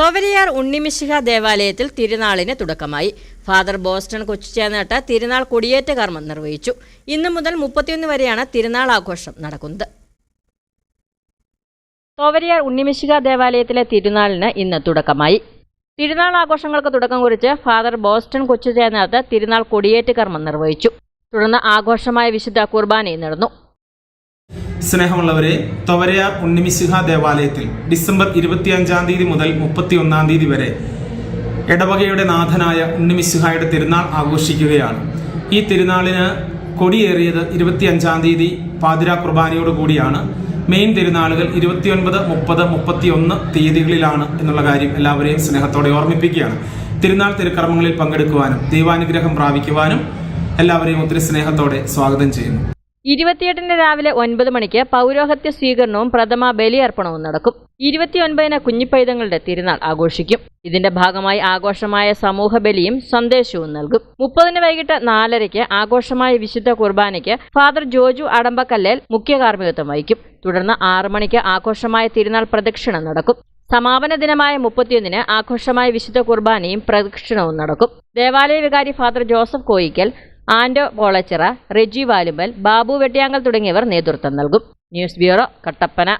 തൊവരിയാർ ഉണ്ണിമിശിഹ ദേവാലയത്തിൽ തിരുനാളിന് തുടക്കമായി. ഫാദർ ബോസ്റ്റൺ കൊച്ചുചേന്നേട്ട് തിരുനാൾ കൊടിയേറ്റ കർമ്മം നിർവഹിച്ചു. ഇന്നു മുതൽ മുപ്പത്തിയൊന്ന് വരെയാണ് തിരുനാൾ ആഘോഷം നടക്കുന്നത്. തോവരിയാർ ഉണ്ണിമിശിക ദേവാലയത്തിലെ തിരുനാളിന് ഇന്ന് തുടക്കമായി. തിരുനാൾ ആഘോഷങ്ങൾക്ക് തുടക്കം കുറിച്ച് ഫാദർ ബോസ്റ്റൺ കൊച്ചു കൊച്ചുചേർന്നത്ത് തിരുനാൾ കൊടിയേറ്റ് കർമ്മം നിർവഹിച്ചു. തുടർന്ന് ആഘോഷമായ വിശുദ്ധ കുർബാനയും നടന്നു. സ്നേഹമുള്ളവരെ തൊവരയാർ ഉണ്ണിമിശിഹ ദേവാലയത്തിൽ ഡിസംബർ ഇരുപത്തിയഞ്ചാം തീയതി മുതൽ മുപ്പത്തിയൊന്നാം തീയതി വരെ ഇടവകയുടെ നാഥനായ ഉണ്ണിമിശിഹായുടെ തിരുനാൾ ആഘോഷിക്കുകയാണ്. ഈ തിരുനാളിന് കൊടിയേറിയത് ഇരുപത്തിയഞ്ചാം തീയതി പാതിര കുർബാനയോടുകൂടിയാണ് മെയിൻ തിരുനാളുകൾ ഇരുപത്തിയൊൻപത് മുപ്പത് മുപ്പത്തിയൊന്ന് തീയതികളിലാണ് എന്നുള്ള കാര്യം എല്ലാവരെയും സ്നേഹത്തോടെ ഓർമ്മിപ്പിക്കുകയാണ്. തിരുനാൾ തിരുക്കർമ്മങ്ങളിൽ പങ്കെടുക്കുവാനും ദൈവാനുഗ്രഹം പ്രാപിക്കുവാനും എല്ലാവരെയും ഒത്തിരി സ്നേഹത്തോടെ സ്വാഗതം ചെയ്യുന്നു. ഇരുപത്തിയെട്ടിന് രാവിലെ ഒൻപത് മണിക്ക് പൗരോഹത്യ സ്വീകരണവും പ്രഥമ ബലിയർപ്പണവും നടക്കും. ഇരുപത്തിയൊൻപതിന് കുഞ്ഞിപ്പൈതങ്ങളുടെ തിരുനാൾ ആഘോഷിക്കും. ഇതിന്റെ ഭാഗമായി ആഘോഷമായ സമൂഹ ബലിയും സന്ദേശവും നൽകും. മുപ്പതിന് വൈകിട്ട് നാലരയ്ക്ക് ആഘോഷമായ വിശുദ്ധ കുർബാനയ്ക്ക് ഫാദർ ജോജു അടമ്പക്കല്ലേൽ മുഖ്യ കാർമ്മികത്വം വഹിക്കും. തുടർന്ന് ആറു മണിക്ക് ആഘോഷമായ തിരുനാൾ പ്രദക്ഷിണം നടക്കും. സമാപന ദിനമായ മുപ്പത്തിയൊന്നിന് ആഘോഷമായ വിശുദ്ധ കുർബാനയും പ്രദക്ഷിണവും നടക്കും. ദേവാലയ വികാരി ഫാദർ ജോസഫ് കോയിക്കൽ ആൻഡോ പോളച്ചിറ റെജി വാലുമ്പൽ ബാബു വെട്ടിയാങ്കൽ തുടങ്ങിയവർ നേതൃത്വം നൽകും. News bureau Kattappana.